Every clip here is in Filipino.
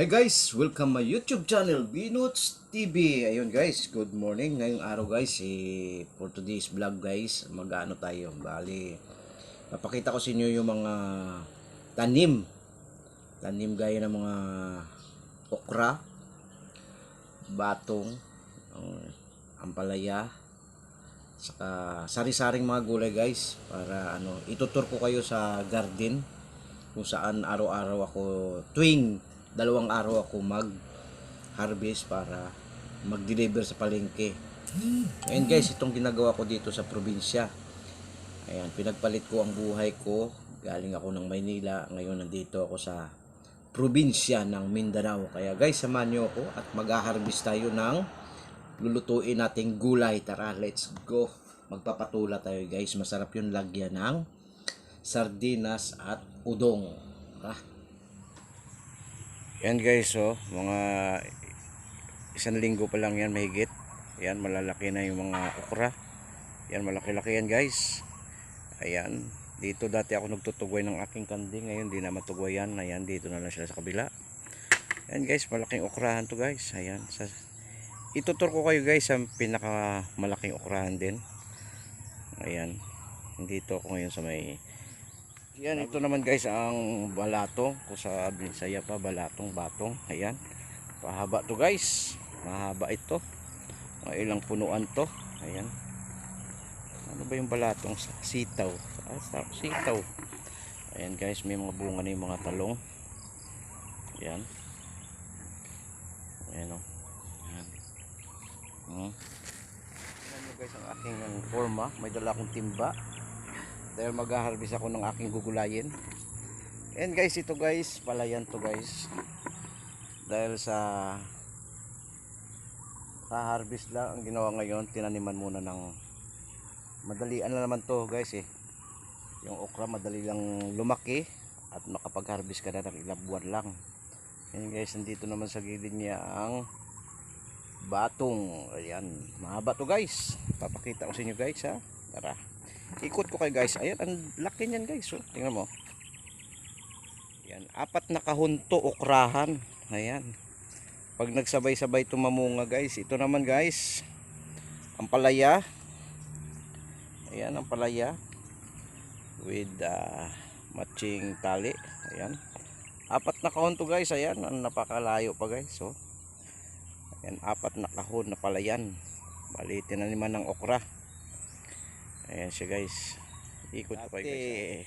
Hi guys, welcome my YouTube channel, Binots TV. Ayun guys, good morning. Ngayong araw guys, eh, for today's vlog guys, mag-ano tayo. Bali, papakita ko sa inyo yung mga tanim. Tanim gaya ng mga okra, batong, ampalaya, saka sari-saring mga gulay guys para ano itutur ko kayo sa garden kung saan araw-araw ako tuwing dalawang araw ako mag harvest para mag-deliver sa palengke ngayon guys itong ginagawa ko dito sa probinsya ayan pinagpalit ko ang buhay ko galing ako ng Maynila ngayon nandito ako sa probinsya ng Mindanao kaya guys samahan nyo ako at mag-harvest tayo ng lulutuin nating gulay. Tara, let's go. Magpapatula tayo guys. Masarap yung lagyan ng sardinas at udong. Tara. Yan guys, oh, mga isang linggo pa lang yan mahigit. Yan, malalaki na yung mga okra. Yan, malaki-laki yan guys. Ayan, dito dati ako nagtutugway ng aking kanding. Ngayon, di na matugway yan. Ayan, dito na lang sila sa kabila. Yan guys, malaking okrahan to guys. Ayan, sa itutur ko kayo guys ang pinaka malaking okrahan din ayan dito ako ngayon sa may yan ito naman guys ang balatong kung sa Bisaya pa balatong batong. Ayan. Pahaba to guys. Mahaba ito. Mga ilang punuan to. Ayan. Ano ba yung balatong sitaw? Ah, sitaw. Ayan guys may mga bunga na yung mga talong. Ayan. Ayan o ayan. Hmm. Nyo guys ang aking forma. May dala akong timba. Dahil mag-harvest ako ng aking gugulayin. And guys, ito guys, palayan to guys. Dahil sa sa harvest lang ang ginawa ngayon, tinaniman muna ng madalian na naman to guys eh. Yung okra madali lang lumaki at makapag-harvest ka na ng ilang buwan lang. Yan guys, nandito naman sa gilid niya ang batong ayan mahaba to guys papakita ko sa inyo guys ha tara ikot ko kayo guys. Ayan ang laki niyan guys oh. tingnan mo. Yan apat na kahunto okrahan. Ayan. Pag nagsabay-sabay tumamunga guys ito naman guys. Ang palaya. Ayan ang palaya. With uh, matching tali. Ayan. Apat na kahunto guys. Ayan ang napakalayo pa guys oh. Yan, apat na kahon na palayan. Bali, tinaniman ng okra. Ayan siya guys. Ikot ko kayo guys.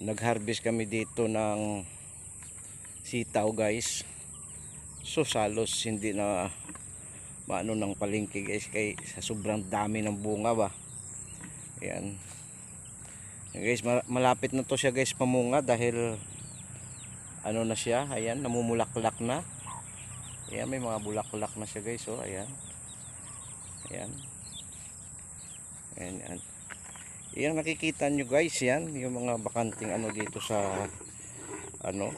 Nag-harvest kami dito ng sitaw guys. So salos hindi na maano ng palengke guys kay sa sobrang dami ng bunga ba. Ayan. Guys, ma- malapit na to siya guys pamunga dahil ano na siya, ayan, namumulaklak na. Ayan, may mga bulaklak na siya guys. Oh, ayan. Ayan. Ayan, ayan. Ayan, nakikita nyo guys, yan. Yung mga bakanting ano dito sa ano,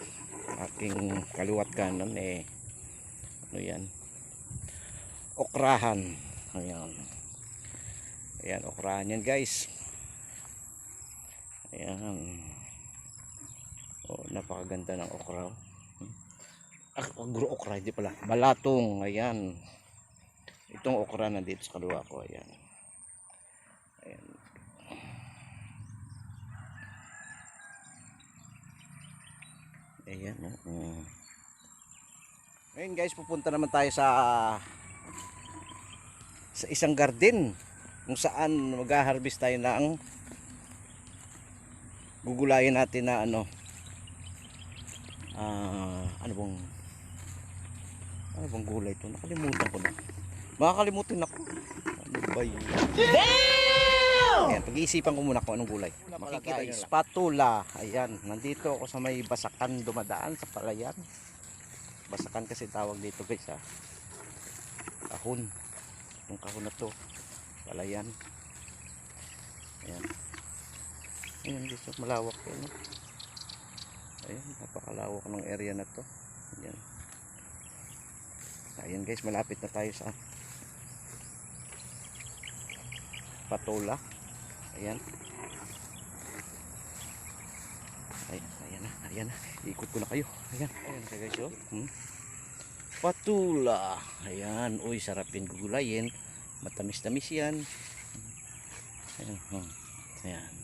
aking kaliwat kanan eh. Ano yan? Okrahan. Ayan. Ayan, okrahan yan guys. Ayan. Oh, napakaganda ng okra. oh. Ah, guro okra, hindi pala. Balatong, ayan. Itong okra na dito sa kaliwa ko. Ayan. Ayan, oh. Mm. Ngayon guys, pupunta naman tayo sa sa isang garden kung saan mag-harvest tayo ng gugulayin natin na ano ah ano bang ano bang gulay to nakalimutan ko na makakalimutan ako ano ba yun ayan pag-iisipan ko muna kung anong gulay. Makikita yung spatula. Ayan nandito ako sa may basakan dumadaan sa palayan. Basakan kasi tawag dito guys ha kahon. Yung kahon na to. Palayan. Ayan. Ayan dito malawak yan no? Ayan, napakalawak ng area na to. Ayan. Ayan guys, malapit na tayo sa Patola. Ayan. Ayan, ayan na, ayan na. Ikot ko na kayo. Ayan, ayan ka guys, oh. Hmm. Patula. Ayan, uy, sarapin gugulayin. Matamis-tamis yan. Ayan, hmm. ayan.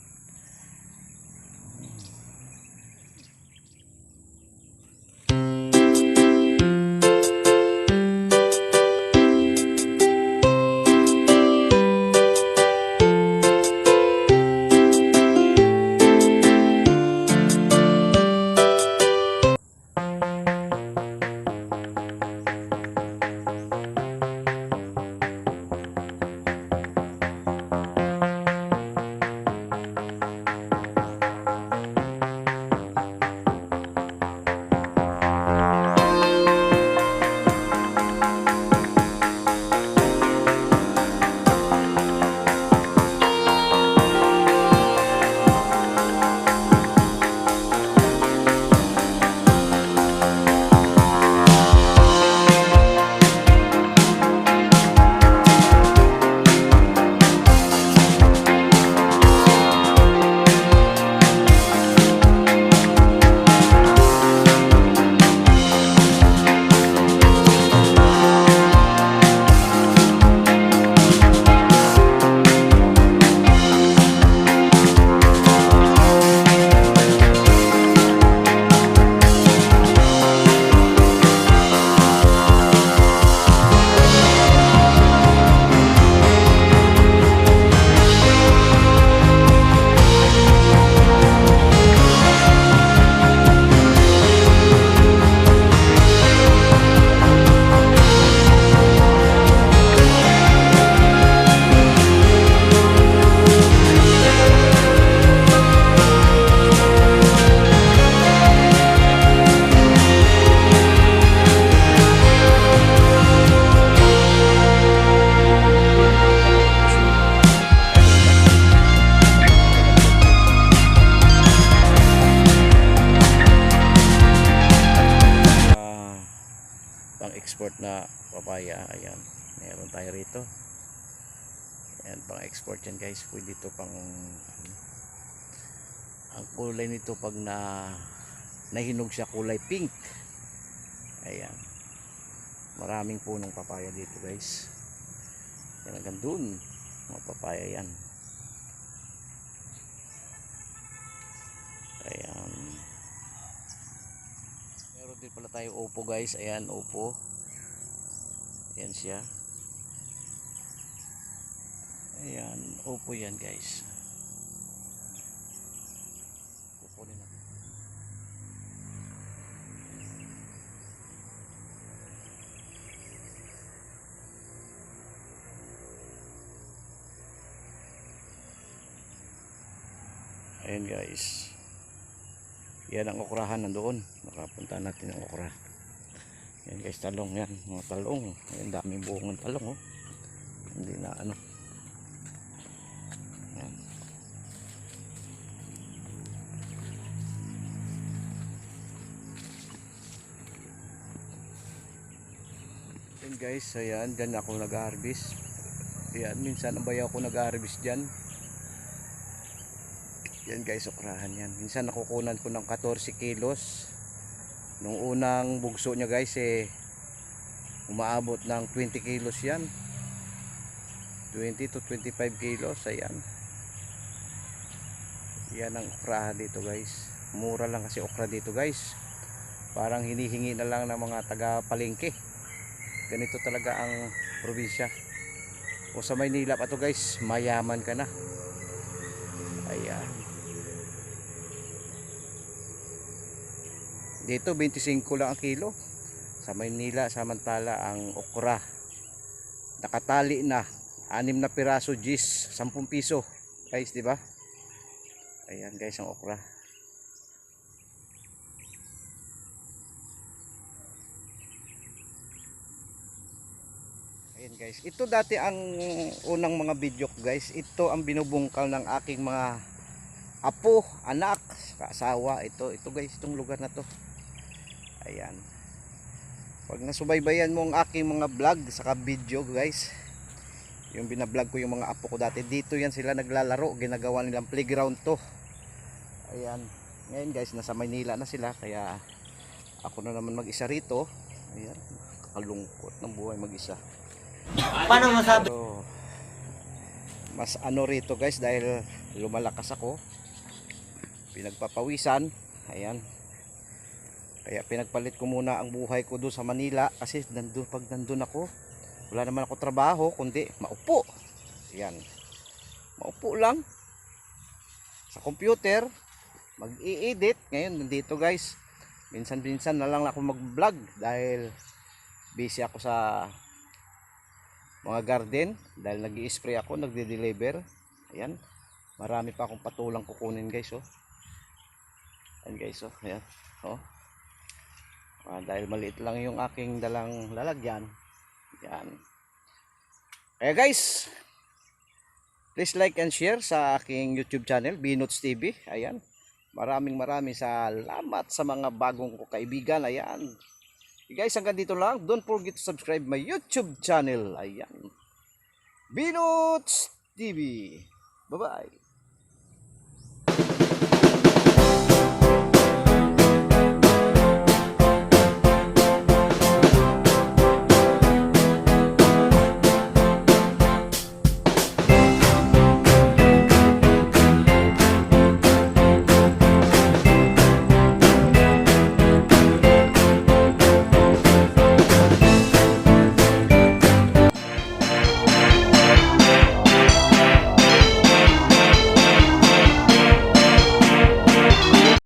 Pang-export na papaya. Ayan. Meron tayo rito. Ayan, pang-export yan guys. Pwede ito pang... Ang kulay nito pag na nahinog siya kulay pink. Ayan. Maraming punong papaya dito guys. Yan hanggang dun. Mga papaya yan. Meron tayo upo guys. Ayan, upo. Ayan siya. Ayan, upo yan guys. Kukunin natin. Ayan guys. Yan ang okrahan nandoon. Nakapunta natin ang okra. Yan guys, talong yan. Mga talong. Yan, daming buong ng talong oh. Hindi na ano. Yan. Yan guys, ayan, dyan ako nag-harvest. Yan, minsan ang bayaw ko nag-harvest dyan. Yan guys, okrahan yan. Minsan nakukunan ko ng 14 kilos. Nung unang bugso niya guys eh umaabot ng 20 kilos yan. 20 to 25 kilos, ayan. Yan ang okrahan dito guys. Mura lang kasi okra dito guys. Parang hinihingi na lang ng mga taga palengke. Ganito talaga ang probinsya. O sa Maynila pa to guys, mayaman ka na. Dito 25 lang ang kilo. Sa Maynila samantala ang okra nakatali na anim na piraso gis 10 piso. Guys, di ba? Ayan guys ang okra. Ayan guys, ito dati ang unang mga video ko guys. Ito ang binubungkal ng aking mga apo, anak, asawa. Ito, ito guys, itong lugar na to. Ayan. Pag nasubaybayan mo ang aking mga vlog saka video guys, yung binablog ko yung mga apo ko dati, dito yan sila naglalaro, ginagawa nilang playground to. Ayan, Ngayon guys, nasa Maynila na sila kaya ako na naman mag-isa rito. Ayan, kalungkot ng buhay mag-isa. Paano masabi? Pero mas ano rito guys dahil lumalakas ako. Pinagpapawisan. Ayan. Kaya pinagpalit ko muna ang buhay ko doon sa Manila kasi nandun, pag nandun ako, wala naman ako trabaho kundi maupo. Ayan. Maupo lang sa computer, mag-i-edit. Ngayon nandito guys. Minsan-minsan na lang ako mag-vlog dahil busy ako sa mga garden dahil nag spray ako, nagde-deliver. Ayan. Marami pa akong patulang kukunin guys oh. Ayan guys oh. Ayan. Oh. Ah, dahil maliit lang yung aking dalang lalagyan. Yan. Kaya guys, please like and share sa aking YouTube channel, Binots TV. Ayan. Maraming maraming salamat sa mga bagong ko kaibigan. Ayan. Guys, hanggang dito lang. Don't forget to subscribe my YouTube channel. Ayan. Binots TV. Bye-bye.